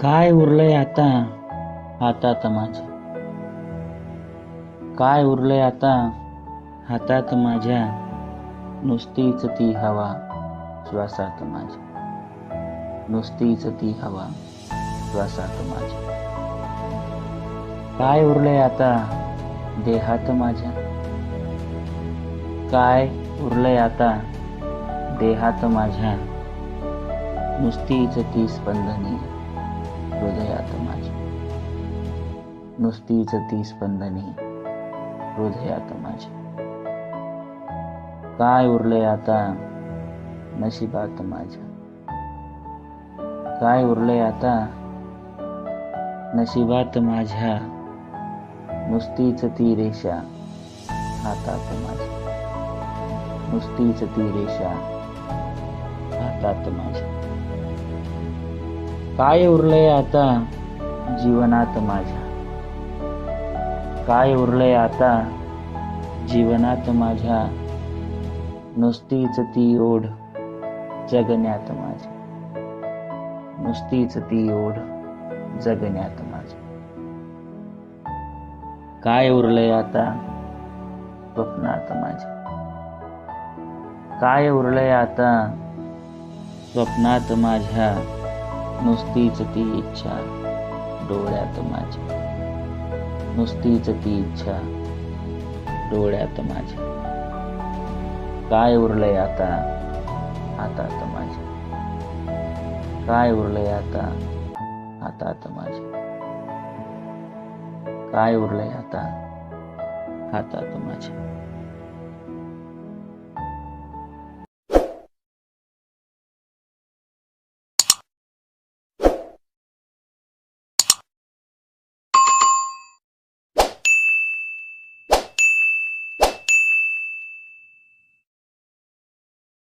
काय उरलंय आता? हातात माझ्या काय उरलंय आता? हातात माझ्या. नुसतीच ती हवा श्वासात माझ्या. नुसतीच ती हवा श्वासात माझ्या. काय उरलंय आता? देहात माझ्या. काय उरलंय आता? देहात माझ्या. नुसतीच ती स्पंदनी. हृदयात माझ्या नुसतीच ती स्पंदनी हृदयात माझ्या काय उरले आता? नशिबात माझ्या. काय उरलंय आता? नशिबात माझ्या. नुसतीच ती रेषा हातात माझ्या नुसतीच ती रेषा हातात माझ्या काय उरलंय आता जीवनात माझ्या? काय उरलंय आता जीवनात माझ्या? नुसतीच ती ओढ जगण्यात माझ्या नुसतीच ती ओढ जगण्यात माझ्या काय उरलंय आता स्वप्नात माझ्या? काय उरलंय आता स्वप्नात माझ्या? नुसतीच ती इच्छा डोळ्यात माझ्या. नुसतीच ती इच्छा डोळ्यात माझ्या. काय उरलंय आता? हातात माझ्या. काय उरलंय आता? हातात माझ्या. काय उरलंय आता? हातात माझ्या.